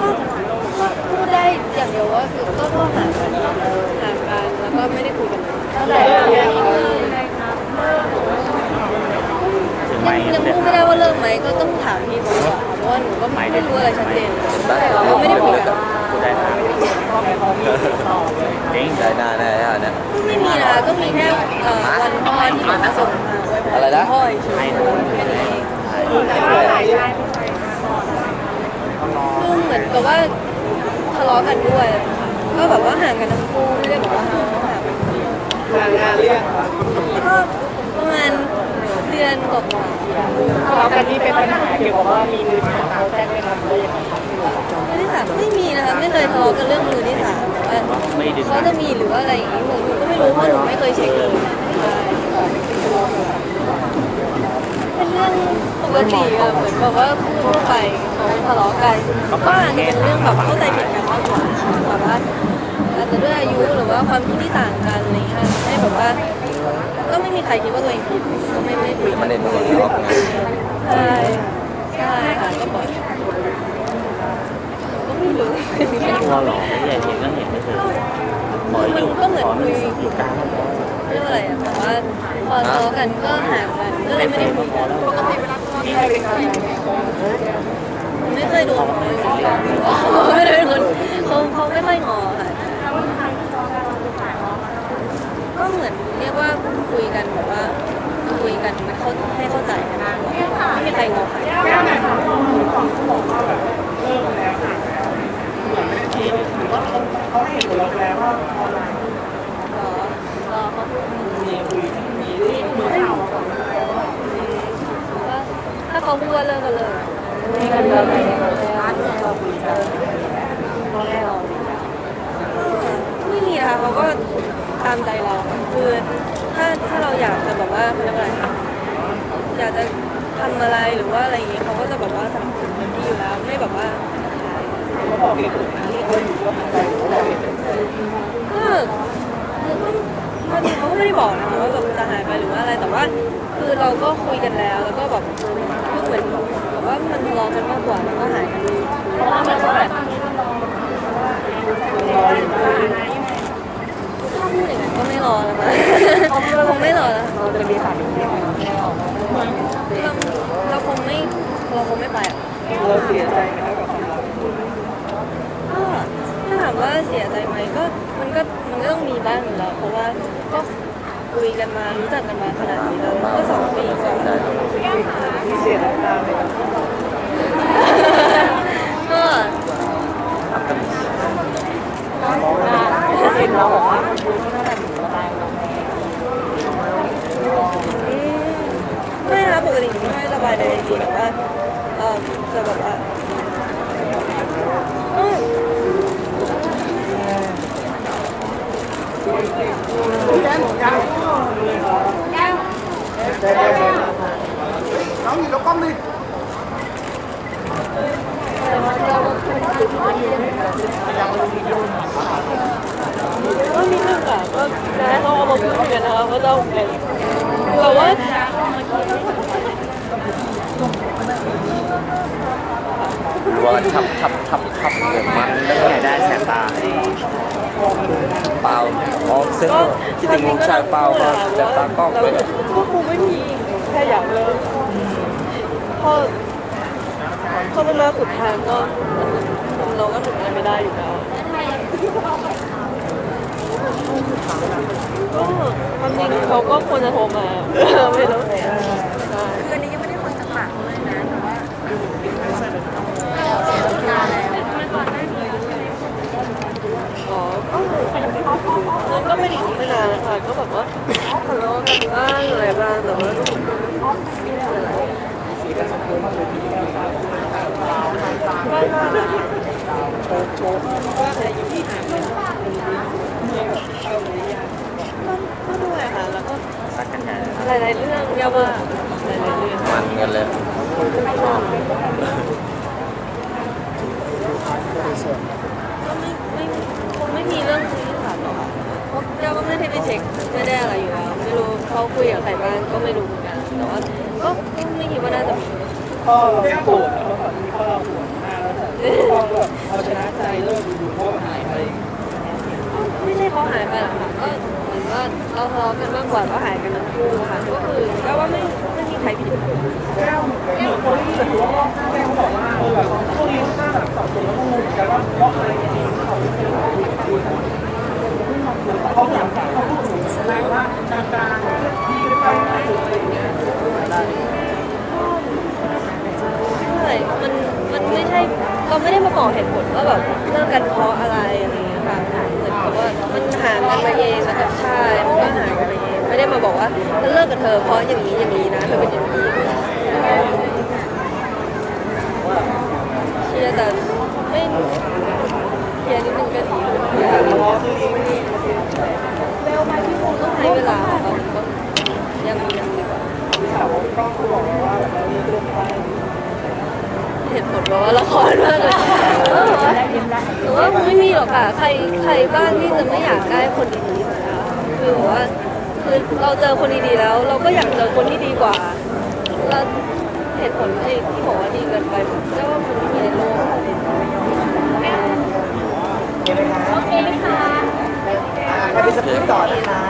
ก็ก็พูดได้อย่างเดียวว่าคือก็ก็ห่างกันห่างกันแล้วก็ไม่ได้คุยกันเลยตั้งแต่ยังถึงไม่ยังพูดไม่ได้ว่าเลิกไหมก็ต้องถามพี่ก่อนเพราะว่าหนูก็ไม่รู้อะไรชัดเจนเราไม่ได้คุยกันพูดได้ครับจริงได้ได้ได้ได้เนี่ยไม่มีนะก็มีแค่วันพ่อที่มาส่งมาไว้พอะไรนะพ่อเฉยๆแค่นี้ คือเหมือนกับว่าทะเลาะกันด้วยก็แบบว่าห่างกันทั้งคู่ไม่ได้แบบว่าห่างห่างกันงานงานเรียกก็ประมาณเดือนกว่าทะเลาะกันนี่เป็นปัญหาเกี่ยวกับว่ามีมือที่สามเขาแจ้งไหมครับหรือยังไมือที่สามไม่มีนะคะไม่เคยทะเลาะกันเรื่องมือที่สามแต่ว่ามเขาจะมีหรือว่าอะไรอย่างงี้หนูหนูก็ไม่รู้เพราะหนูไม่เคยเช็คเลยใช่ เรื่องปกติอะเหมือนแบบว่าพูดไปเขาทะเลาะกันก็อาจจะเป็นเรื่องแบบเข้าใจผิดกันมากกว่าแบบว่าอาจจะด้วยอายุหรือว่าความคิดที่ต่างกันอะไรเงี้ยให้แบบว่าก็ไม่มีใครคิดว่าตัวเองผิดก็ไม่ไม่คุยมันเด่นตรงนี้ออกไงใช่ใช่ค่ะก็ปล่อยก็ไม่รู้ไม่กลัวหรอกไม่ใหญ่เห็นก็เห็นไม่เถอะขออยู่ขอมันอยู่กลาง เรื่องอะไรอะแต่ว่าพอทะเลาะกันก็ห่างกันก็เลยไม่ได้คุยกันปกติเวลาทะเลาะกันไม่เคยโดนเลยเขาไม่ได้คนเขาเขาไม่ค่อยงอค่ะก็เหมือนเรียกว่าคุยกันแบบว่าคุยกันมันเขาให้เข้าใจกันไม่มีใครงอใครเขาให้เห็นผลเราไปแล้วว่าร ถ้าเขาพูดว่าเลิกก็เลิกไม่กันเลยไม่มีนะคะเขาก็ตามใจเราคือถ้าถ้าเราอยากจะแบบว่าเขาเรียกว่าอะไรอยากจะทำอะไรหรือว่าอะไรอย่างเงี้ยเขาก็จะแบบว่าทำเต็มที่อยู่แล้วไม่แบบว่าเขาบอก เขาไรเขาบอกเหตุผลก็คือก็บางทีเขาก็ไม่ได้บอกนะคะว่าแบบจะหายไปหรือว่าอะไรแต่ว่า คือเราก็คุยกันแล้ว แล้วก็แบบคือเหมือนแบบว่ามันทะเลาะกันมากกว่าแล้วก็หายกันเพราะว่ามันก็แบบถ้าพูดอย่างนั้นก็ไม่รอแล้วมั้งคงไม่รอแล้วเราจะมีสามีที่เราเราคงไม่เราคงไม่ไปเราเสียใจไหมกับความรัก ก็ถ้าถามว่า เสียใจไหมก็มันก็มันก็ต้องมีบ้างอยู่แล้วเพราะว่าก็คุยกันมารู้จักกันมาขนาดนี้แล้วก็สองปีกว่าที่เสียน้ำตาเลยก็เห็นเราบอกว่ามันคือที่นั่นแหละถึงจะตายเรอืมไม่นะปกติไม่ค่อยสบายเลยจริงแต่ว่าเออจะแบบว่า อืมน้องอยู่แล้วกล้องดิก็นิดนึงอะก็นะเขาเอ ล่าอ๋อซึ่งคิดถึงลูกชายเปล่าก็จะตากล้องไปเลยก็คงไม่มีแค่อยากเลิกพอพอมันมาสุดทางก็เราก็ถึงอะไรไม่ได้อยู่แล้วก็ความจริงเขาก็ควรจะโทรมาไม่รู้ใช่ คืออันนี้ยังไม่ได้คนจากปากเขาเลยนะแต่ว่า อ๋อก็มันก็ไม่ได้ไม่นานนะคะ ก็แบบว่าทะเลาะกัน บ้างอะไรบ้างแต่ว่าก็ไม่ได้อะไรไม่ไม่ก็ด้วยค่ะแล้วก็รักกันใหญ่หลายๆเรื่องเรียกว่าหลายๆเรื่องมันกันเลยก็ไม่ไม่คงไม่มีเรื่องคุยที่ถามหรอกค่ะเพราะเจ้าก็ไม่ได้ไปเช็คไม่ได้อะไรอยู่แล้วไม่รู้ เขาคุยกับใครบ้างก็ไม่รู้เหมือนกัน แต่ว่าก็ไม่คิดว่าน่าจะมีพ่อเราโกรธแล้วแบบมีพ่อเราโกรมากแล้วพ่อแบบเอาชนะใจเลิกดูพ่อหายไปไม่ใช่เขาหายไปหรอกค่ะก็เหมือนว่าเราทะเลาะกันมากกว่าก็หายกันทั้งคู่ค่ะก็คือก็ว่าไม่ไม่มีใครผิด แก้ เราไม่ได้มาบอกเหตุผลว่าแบบเลิกกันเพราะอะไรอะไรอย่างเงี้ยค่ะเหมือนกับว่ามันหางกันมาเองแล้วกับใช่มันก็หางกันมาเองไม่ได้มาบอกว่าฉันเลิกกับเธอเพราะอย่างนี้อย่างนี้นะเธอเป็นอย่างนี้เคียร์แต่ไม่เคียร์นิดนึงก็ดีต้องใช้เวลาค่ะก็ยังยังดีกว่า เหตุผลเราะว่าละครมากเลยหรือว่าไม่มีหรอกค่ะใครใครบ้างที่จะไม่อยากได้คนดีๆนะคะคือแบบว่าคือเราเจอคนดีๆแล้ว เราก็อยากเจอคนที่ดีกว่าแล้วเหตุผลไอ้ที่บอกว่าดีเกินไปเชื่อว่ามันไม่มีในโลกโอเคไหมคะไปดูสกู๊ปต่อนะคะ